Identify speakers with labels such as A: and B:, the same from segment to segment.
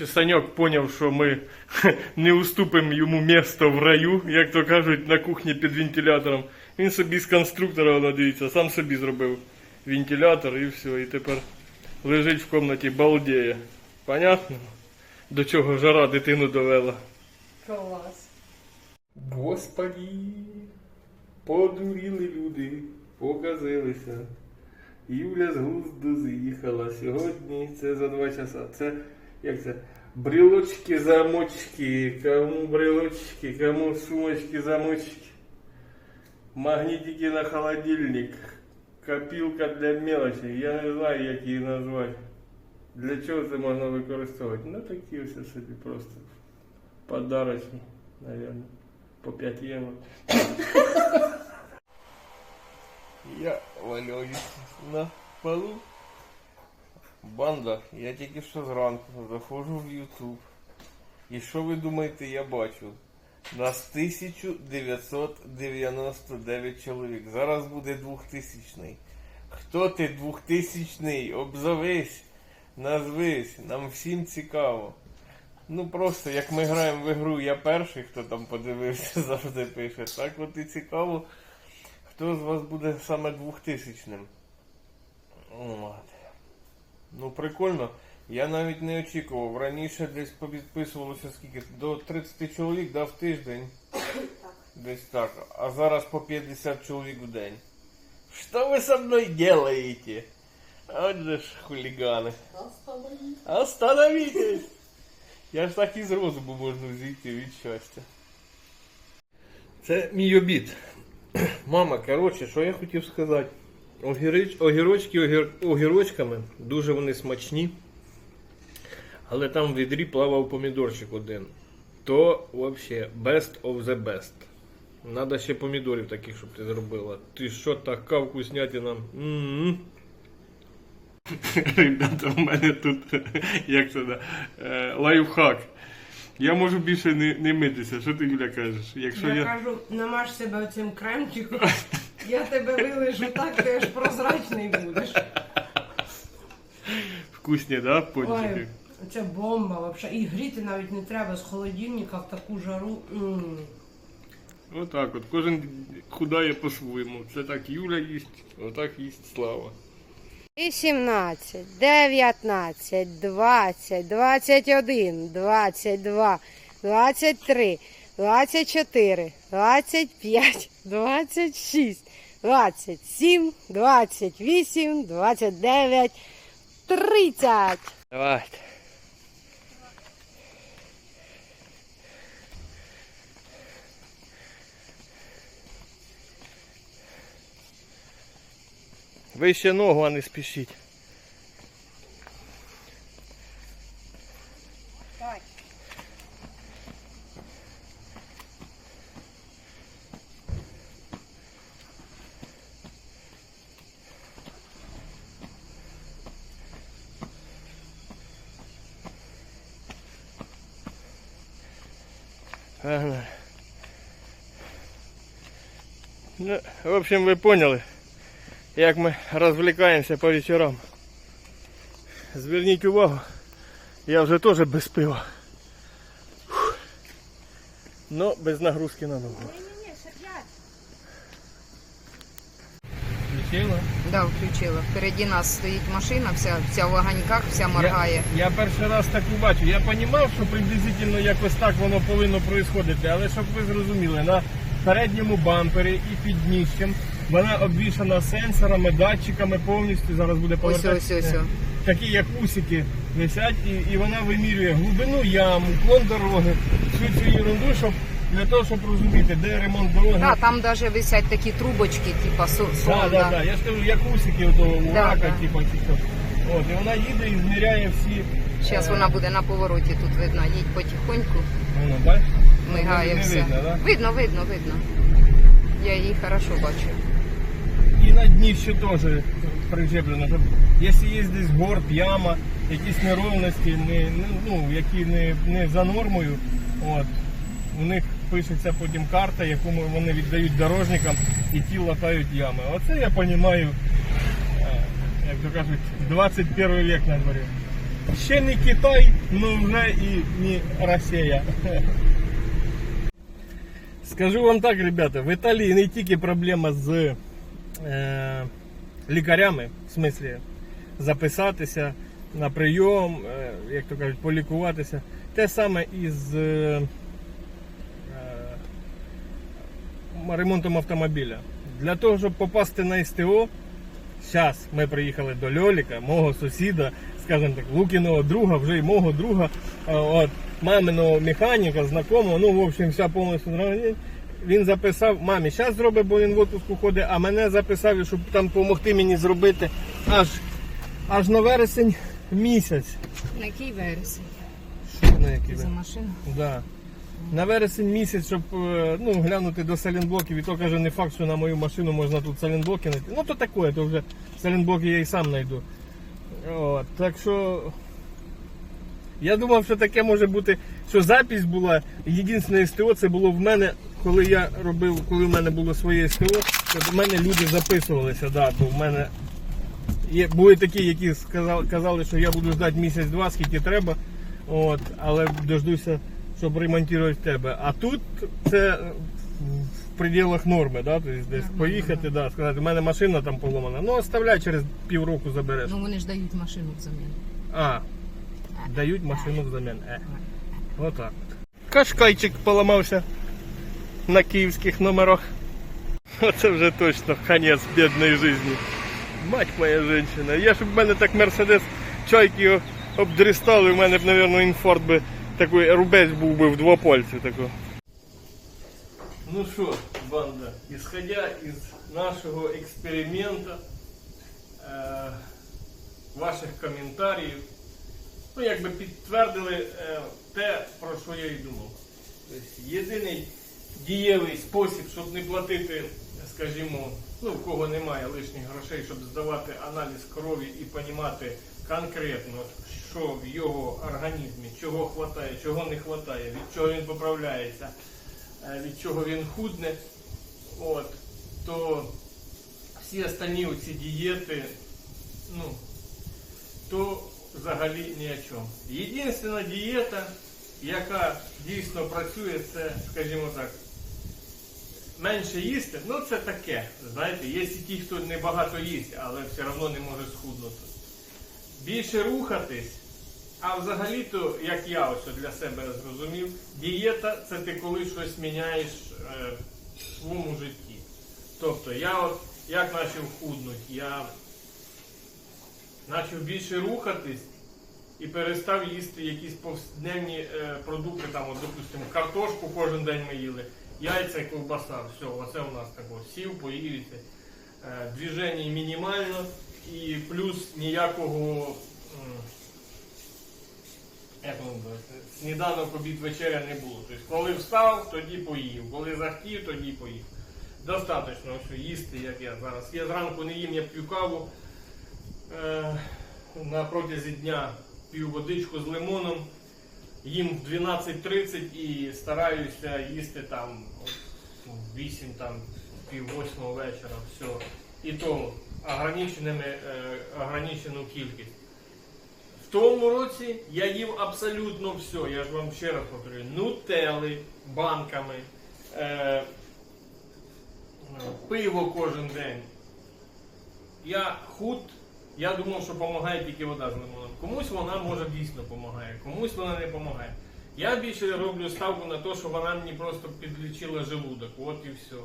A: Короче, Саньок поняв, що ми не уступимо йому місто в раю, як то кажуть, на кухні під вентилятором. Він собі з конструктора, дивіться, сам собі зробив вентилятор і все. І тепер лежить в кімнаті, балдеє. Понятно? До чого жара дитину довела.
B: Клас.
A: Господи, подуріли люди, показилися. Юля з глузду з'їхала сьогодні. Це за два часа. Це як це? Брілочки, замочки, кому брілочки, кому сумочки, замочки. Магнітики на холодильник. Копілка для мелочі. Я не знаю, як її назвати. Для чого це можна використовувати? Ну такі ось собі просто подарочні, наверное. По 5 євро. Я валяюсь на полу. Банда, я тільки що зранку заходжу в YouTube. І що ви думаєте, я бачу? Нас 1999 чоловік. Зараз буде 2000-й. Хто ти 2000? Обзовись, назвись, нам всім цікаво. Ну просто як ми граємо в ігру, я перший, хто там подивився, завжди пише. Так от і цікаво, хто з вас буде саме 2000-ним. От. Ну прикольно. Я навіть не очікував. Раніше десь підписувалося скільки? До 30 чоловік дав тиждень. Десь так. А зараз по 50 чоловік в день. Що ви со мною делаете? От же ж хулігани. Остановитесь! Я ж так і з розуму можна зійти від щастя. Це мій обід. Мама, коротше, що я хотів сказати. Огірич, огірочки огір, огірочками, дуже вони смачні. Але там в відрі плавав помідорчик один. То взагалі best of the best. Надо ще помідорів таких, щоб ти зробила. Ти що така вкуснятина? М-м. Ребята, в мене тут як це да, е, лайфхак. Я можу більше не, не митися. Що ти, Юля, кажеш? Якщо
B: Я,
A: я...
B: кажу, намаж себе оцим кремчиком, я тебе вилежу так, ти аж прозрачний будеш.
A: Вкусні, да, пончики?
B: Ой, це бомба взагалі. І гріти навіть не треба з холодильника в таку жару. М.
A: Отак от. Кожен худає по-своєму. Це так Юля їсть, отак їсть Слава.
C: 18, 19, 20, 21, 22, 23, 24, 25, 26, 27, 28, 29, 30.
A: Давайте. Ви ще ногу, а не спішіть. Погнали. Ну, в общем, ви поняли, як ми розвлікаємося по вечорам. Зверніть увагу, я вже теж без пива. Фух. Но без нагрузки на ногу. Включила?
D: Да, включила. Впереді нас стоїть машина, вся, вся в огоньках, вся моргає.
A: Я, я перший раз таку бачу. Я розумів, що приблизительно якось так воно повинно происходити, але щоб ви зрозуміли, на передньому бампері і під дніщем вона обвішана сенсорами, датчиками повністю. Зараз буде повертатися.
D: ось, ось. ось.
A: Такі як усики висять, і, і вона вимірює глибину яму, клон дороги, всю цю ерунду, щоб для того, щоб розуміти, де ремонт дороги.
D: Да, там навіть висять такі трубочки, типа со-
A: Так,
D: сонда.
A: так, так. Я ж кажу, як усики
D: Да,
A: урака,
D: да.
A: типу, чи що. От, і вона їде і зміряє всі.
D: Зараз
A: е,
D: вона буде на повороті, тут видно. Їдь потихоньку,
A: Воно, бачиш?
D: мигає
A: не
D: все.
A: видно, да?
D: Видно, видно, видно. Я її хорошо бачу.
A: І на дні ще теж причеплено, щоб якщо є десь горб, яма, якісь неровності, не, ну, які не, не за нормою, от, у них пишеться потім карта, яку вони віддають дорожникам і ті латають ями. Оце я розумію, як то кажуть, 21 век на дворі. Ще не Китай, ну вже і не Росія. Скажу вам так, ребята, в Італії не тільки проблема з е, лікарями, в смислі записатися на прийом, е, як то кажуть, полікуватися. Те саме і з е, ремонтом автомобіля. Для того, щоб попасти на СТО, зараз ми приїхали до Льоліка, мого сусіда, скажімо так, Лукіного друга, вже й мого друга, от, маминого механіка, знакомого, ну, в общем, вся повністю. Він записав, мамі, зараз зробить, бо він в отпуску ходить, а мене записав, щоб там допомогти мені зробити аж, аж на вересень місяць.
D: На який вересень?
A: Що на який
D: За машину?
A: Да. На вересень місяць, щоб е, ну, глянути до салінблоків, і то каже, не факт, що на мою машину можна тут салінблоки знайти. Ну то таке, то вже салінблоки я і сам знайду. От, так що. Я думав, що таке може бути, що запись була. Єдине СТО це було в мене, коли я робив, коли в мене було своє СТО, то в мене люди записувалися, да, бо в мене є, були такі, які сказали, казали, що я буду ждати місяць-два, скільки треба. От, але дождуся, щоб ремонтувати тебе. А тут це в пределах норми, да? тобто десь поїхати, да, сказати, у мене машина там поломана. Ну, оставляй через півроку забереш.
D: Ну вони ж дають машину взамін.
A: А, дають машину взамін. Е. Отак. Кашкайчик поламався на київських номерах. Оце вже точно конець бідної житті. Мать моя жінка. Я щоб в мене так мерседес чайки обдрістали, в мене б, мабуть, інфаркт би такий рубець був би в два пальці такого. Ну що, банда, исходя із нашого експерименту, е, ваших коментарів, ну, якби підтвердили е, те, про що я і думав. Тобто, єдиний дієвий спосіб, щоб не платити, скажімо, ну, в кого немає лишніх грошей, щоб здавати аналіз крові і розуміти конкретно, що в його організмі, чого хватає, чого не хватає, від чого він поправляється, е, від чого він худне, от, то всі останні ці дієти, ну, то взагалі ні о чому. Єдина дієта, яка дійсно працює, це, скажімо так, менше їсти, ну це таке. Знаєте, є і ті, хто не багато їсть, але все одно не може схуднути. Більше рухатись, а взагалі-то, як я ось для себе зрозумів, дієта це ти коли щось міняєш е, в своєму житті. Тобто я от як почав худнути, я почав більше рухатись і перестав їсти якісь повсякденні е, продукти, там, от, допустимо, картошку кожен день ми їли, яйця і ковбаса. Все, оце у нас тако. Сів, поїв. Е, движень мінімально і плюс ніякого як сніданок, обід, вечеря не було. Тобто, коли встав, тоді поїв. Коли захотів, тоді поїв. Достаточно що їсти, як я зараз. Я зранку не їм, я п'ю каву. Е, на протязі дня п'ю водичку з лимоном, їм в 12.30 і стараюся їсти там ну, в 8, там, пів 8 вечора, все. І то ограниченими, е, ограничену кількість. В тому році я їв абсолютно все. Я ж вам ще раз повторюю, нутели банками, е, пиво кожен день. Я худ, я думав, що допомагає тільки вода з лимоном. Комусь вона може дійсно допомагає, комусь вона не допомагає. Я більше роблю ставку на те, що вона мені просто підлічила желудок. От і все.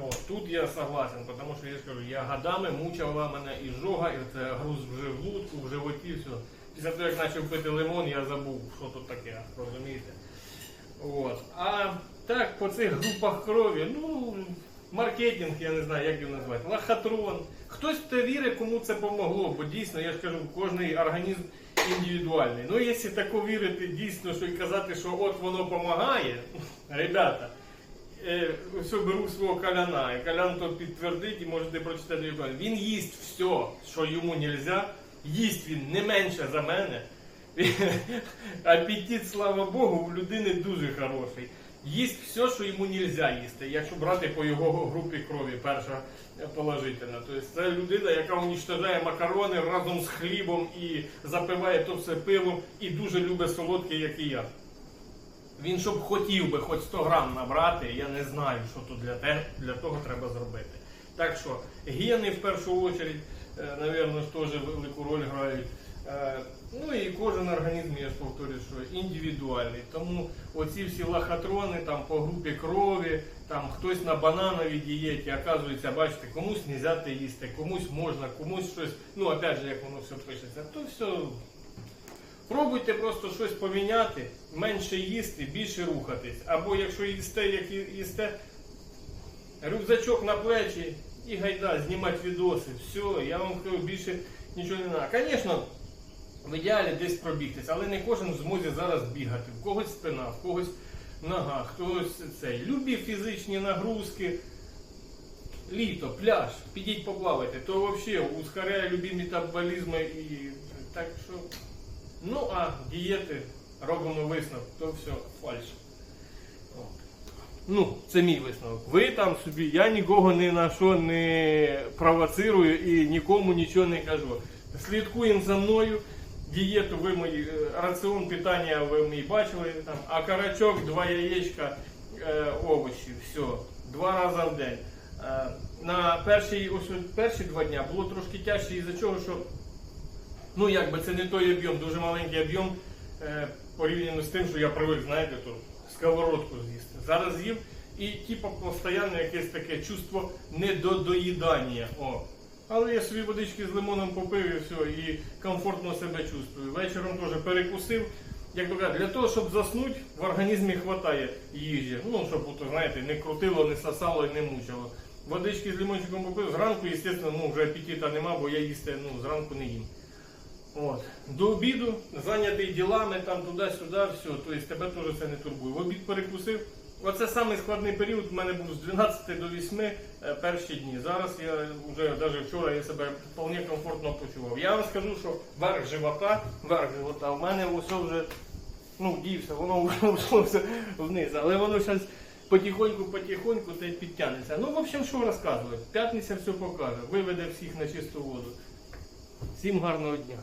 A: От, тут я согласен, тому що я ж кажу, я годами мучила мене і жога, і це груз в желудку, в животі, все. Після того, як почав пити лимон, я забув, що тут таке, розумієте? От. А так, по цих групах крові, ну, маркетинг, я не знаю, як його назвати, лохотрон. Хтось в те вірить, кому це помогло, бо дійсно, я ж кажу, кожний організм індивідуальний. Ну, якщо тако вірити дійсно, що і казати, що от воно допомагає, ребята, е, все беру свого каляна, і калян то підтвердить і можете прочитати. Він їсть все, що йому не можна, їсть він не менше за мене. Апетит, слава Богу, у людини дуже хороший. Їсть все, що йому не можна їсти, якщо брати по його групі крові, перша положительна. Тобто це людина, яка унічтожає макарони разом з хлібом і запиває то все пивом, і дуже любить солодке, як і я. Він щоб хотів би хоч 100 грам набрати, я не знаю, що тут для, те, для того треба зробити. Так що гени в першу чергу, напевно, теж велику роль грають. Е, Ну і кожен організм, я ж повторюю, що індивідуальний. Тому оці всі лохотрони там по групі крові, там хтось на банановій дієті, оказується, бачите, комусь не те їсти, комусь можна, комусь щось. Ну, опять же, як воно все пишеться, то все Пробуйте просто щось поміняти, менше їсти, більше рухатись. Або якщо їсте, як їсте, рюкзачок на плечі і гайда, знімати відоси. Все, я вам кажу, більше нічого не треба. Звісно, в ідеалі десь пробігтись, але не кожен в змозі зараз бігати. В когось спина, в когось нога, хтось цей. Любі фізичні нагрузки. Літо, пляж, підіть поплавайте, то взагалі ускоряє любі метаболізми і так що. Ну а дієти робимо висновок, то все фальш. Ну, це мій висновок. Ви там собі, я нікого ні на що не провоцирую і нікому нічого не кажу. Слідкуємо за мною. Дієту ви мої, е, раціон питання ви мій бачили, там, а карачок, два яєчка, е, овочі, все, два рази в день. Е, на перші, ось, перші два дня було трошки тяжче із-за чого, що Ну, якби це не той об'єм, дуже маленький об'єм е, порівняно з тим, що я привик, знаєте, то сковородку з'їсти. Зараз з'їв і типу постійно якесь таке чувство недодоїдання. О. Але я собі водички з лимоном попив і все, і комфортно себе чувствую. Вечором теж перекусив. Як то кажуть, для того, щоб заснути, в організмі вистачає їжі. Ну, щоб, ото, знаєте, не крутило, не сосало і не мучило. Водички з лимончиком попив, зранку, звісно, ну, вже апетита нема, бо я їсти ну, зранку не їм. От. До обіду зайнятий ділами, там туди-сюди, все, тобто тебе теж це не турбує. В обід перекусив. Оце самий складний період у мене був з 12 до 8 е, перші дні. Зараз я вже навіть вчора я себе вполне комфортно почував. Я вам скажу, що верх живота, верх живота, у мене усе вже ну, дівся, воно все вниз. Але воно зараз потихоньку-потихоньку та підтягнеться. Ну, в общем, що розказувати? П'ятниця все покаже, виведе всіх на чисту воду. Всім гарного дня.